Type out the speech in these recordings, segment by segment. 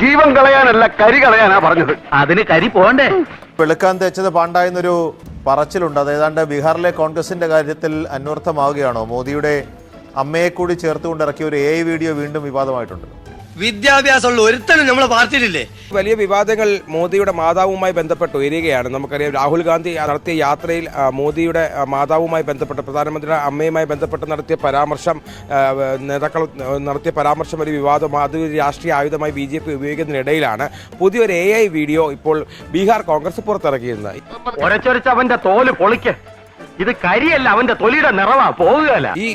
ജീവൻ കളയാനല്ല കരി കളയാനാ പറഞ്ഞത്. അതിന് കരി പോണ്ടേ? വെളുക്കാൻ തേച്ചത് പാണ്ടായെന്നൊരു പറച്ചിലുണ്ട്. അത് ഏതാണ്ട് ബീഹാറിലെ കോൺഗ്രസിന്റെ കാര്യത്തിൽ അന്വർത്ഥമാവുകയാണോ? മോദിയുടെ അമ്മയെ കൂടി ചേർത്തുകൊണ്ട് ഇറക്കിയ ഒരു എ വീഡിയോ വീണ്ടും വിവാദമായിട്ടുണ്ട്. വിദ്യാഭ്യാസമുള്ള ഒരുത്തനും നമ്മളെ പാർട്ടിയിലില്ലേ? വലിയ വിവാദങ്ങൾ മോദിയുടെ മാതാവുമായി ബന്ധപ്പെട്ട് ഉയരുകയാണ് നമുക്കറിയാം രാഹുൽ ഗാന്ധി നടത്തിയ യാത്രയിൽ മോദിയുടെ മാതാവുമായി ബന്ധപ്പെട്ട് പ്രധാനമന്ത്രിയുടെ അമ്മയുമായി ബന്ധപ്പെട്ട് നടത്തിയ പരാമർശം നേതാക്കൾ നടത്തിയ പരാമർശം ഒരു വിവാദം അത് ഒരു രാഷ്ട്രീയ ആയുധമായി ബി ജെ പി ഉപയോഗിക്കുന്നതിനിടയിലാണ്. പുതിയൊരു എ ഐ വീഡിയോ ഇപ്പോൾ ബീഹാർ കോൺഗ്രസ് പുറത്തിറക്കിയിരുന്നത്. തോൽ പൊളിക്ക്. ഇത് കരിയല്ല അവന്റെ തൊലിയുടെ നിറവാ പോകുകയല്ല ഈ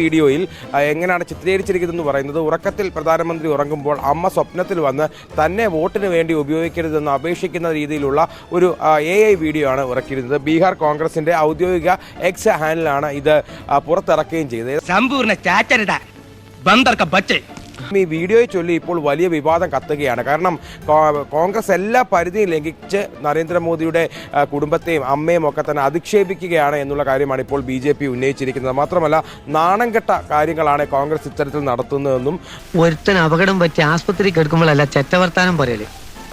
വീഡിയോയിൽ എങ്ങനെയാണ് ചിത്രീകരിച്ചിരിക്കുന്നതെന്ന് പറയുന്നത് ഉറക്കത്തിൽ പ്രധാനമന്ത്രി ഉറങ്ങുമ്പോൾ അമ്മ സ്വപ്നത്തിൽ വന്ന് തന്നെ വോട്ടിന് വേണ്ടി ഉപയോഗിക്കരുതെന്ന് അപേക്ഷിക്കുന്ന രീതിയിലുള്ള ഒരു എ ഐ വീഡിയോ ആണ് ഇറക്കിയിരുന്നത് ബീഹാർ കോൺഗ്രസിന്റെ ഔദ്യോഗിക എക്സ് ഹാൻഡിലാണ് ഇത് പുറത്തിറക്കുകയും ചെയ്തത്. സമ്പൂർണ ചാറ്റരുട ബന്ദർക്ക ബച്ചേ. ഈ വീഡിയോയെ ചൊല്ലി ഇപ്പോൾ വലിയ വിവാദം കത്തുകയാണ്. കാരണം കോൺഗ്രസ് എല്ലാ പരിധിയും ലംഘിച്ച് നരേന്ദ്രമോദിയുടെ കുടുംബത്തെയും അമ്മയും ഒക്കെ തന്നെ അധിക്ഷേപിക്കുകയാണ് എന്നുള്ള കാര്യമാണ് ഇപ്പോൾ ബി ജെ പി ഉന്നയിച്ചിരിക്കുന്നത്. മാത്രമല്ല നാണംകെട്ട കാര്യങ്ങളാണ് കോൺഗ്രസ് ഇത്തരത്തിൽ നടത്തുന്നതെന്നും ഒരുത്തൻ അപകടം പറ്റി ആസ്പത്രി കിടക്കുമ്പോഴല്ല ചെറ്റവർത്താനം പോലെ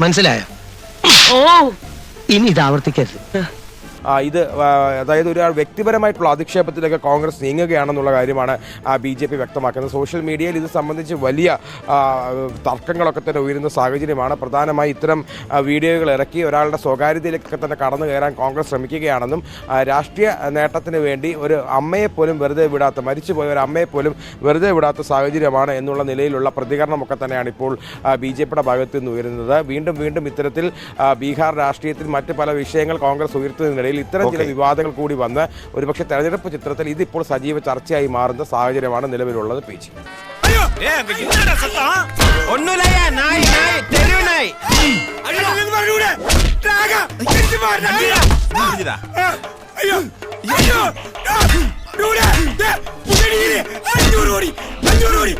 മനസ്സിലായോ? ഓ! ഇനി ഇത് ആവർത്തിക്കരുത്. ഇത് അതായത് ഒരു വ്യക്തിപരമായിട്ടുള്ള അധിക്ഷേപത്തിലേക്ക് കോൺഗ്രസ് നീങ്ങുകയാണെന്നുള്ള കാര്യമാണ് ബി ജെ പി വ്യക്തമാക്കുന്നത്. സോഷ്യൽ മീഡിയയിൽ ഇത് സംബന്ധിച്ച് വലിയ തർക്കങ്ങളൊക്കെ തന്നെ ഉയരുന്ന സാഹചര്യമാണ്. പ്രധാനമായി ഇത്തരം വീഡിയോകൾ ഇറക്കി ഒരാളുടെ സ്വകാര്യതയിലേക്കൊക്കെ തന്നെ കടന്നു കയറാൻ കോൺഗ്രസ് ശ്രമിക്കുകയാണെന്നും രാഷ്ട്രീയ നേട്ടത്തിന് വേണ്ടി ഒരു അമ്മയെ പോലും വെറുതെ വിടാത്ത മരിച്ചുപോയ ഒരു അമ്മയെ പോലും വെറുതെ വിടാത്ത സാഹചര്യമാണ് എന്നുള്ള നിലയിലുള്ള പ്രതികരണമൊക്കെ തന്നെയാണ് ഇപ്പോൾ ബി ജെ പിയുടെ ഭാഗത്ത് നിന്ന് ഉയരുന്നത്. വീണ്ടും വീണ്ടും ഇത്തരത്തിൽ ബീഹാർ രാഷ്ട്രീയത്തിൽ മറ്റ് പല വിഷയങ്ങൾ കോൺഗ്രസ് ഉയർത്തുന്നതിനിടയിൽ ഇത്തരം ചില വിവാദങ്ങൾ കൂടി വന്ന് ഒരുപക്ഷെ തെരഞ്ഞെടുപ്പ് ചിത്രത്തിൽ ഇതിപ്പോൾ സജീവ ചർച്ചയായി മാറുന്ന സാഹചര്യമാണ് നിലവിലുള്ളത് പി ജി. അയ്യോ അഞ്ഞൂറ് കോടി അഞ്ഞൂറ് കോടി